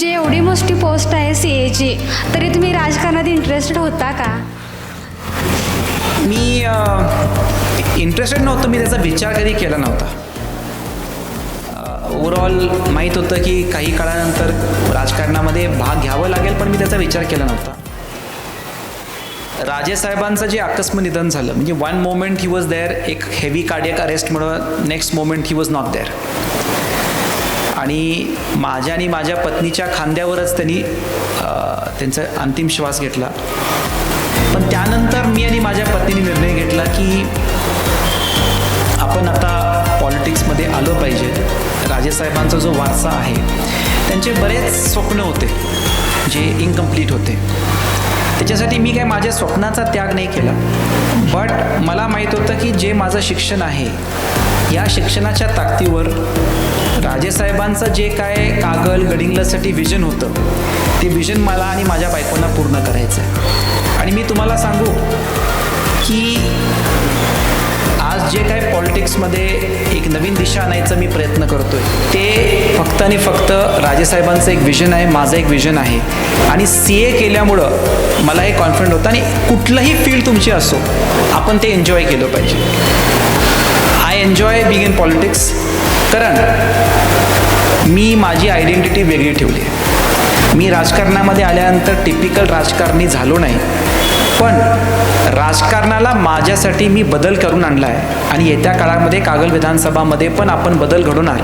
जे एवढी मोठी पोस्ट आहे सी एची तरी तुम्ही राजकारणात इंटरेस्टेड होता का? मी इंटरेस्टेड नव्हतं. मी त्याचा विचार कधी केला नव्हता. ओवरऑल माहीत होतं की काही काळानंतर राजकारणामध्ये भाग घ्यावं लागेल पण मी त्याचा विचार केला नव्हता. राजेसाहेबांचं जे आकस्मिक निधन झालं म्हणजे one moment he was there एक heavy cardiac अरेस्टमुळं next moment he was not there आणि माझ्या आणि माझ्या पत्नीच्या खांद्यावरच त्यांनी त्यांचा अंतिम श्वास घेतला. पण त्यानंतर मी आणि माझ्या पत्नीने निर्णय घेतला की आपण आता पॉलिटिक्समध्ये आलो पाहिजे. राजेसाहेबांचा जो वारसा आहे त्यांचे बरेच स्वप्न होते जे इनकम्प्लीट होते. त्याच्यासाठी मी काय माझ्या स्वप्नाचा त्याग नाही केला. बट मला माहीत होतं की जे माझं शिक्षण आहे या शिक्षणाच्या ताकदीवर राजेसाहेबांचं जे काय कागल गडिंगलसाठी विजन होतं ते विजन मला आणि माझ्या बायकोंना पूर्ण करायचं आहे आणि मी तुम्हाला सांगू की आज जे काय पॉलिटिक्समध्ये एक नवीन दिशा आणायचा मी प्रयत्न करतो आहे ते फक्त आणि फक्त राजेसाहेबांचं एक विजन आहे माझं एक विजन आहे. आणि सी ए केल्यामुळं मला हे कॉन्फिडंट होतं आणि कुठलंही फील्ड तुमची असो आपण ते एन्जॉय केलं पाहिजे. I enjoy being in politics कारण मी माझी आयडेंटिटी वेगळी ठेवली आहे. मी राजकारणामध्ये आल्यानंतर टिपिकल राजकारणी झालो नाही. पण राजकारणाला माझ्यासाठी मी बदल करून आणला आहे आणि येत्या काळामध्ये कागल विधानसभामध्ये पण आपण बदल घडवणार.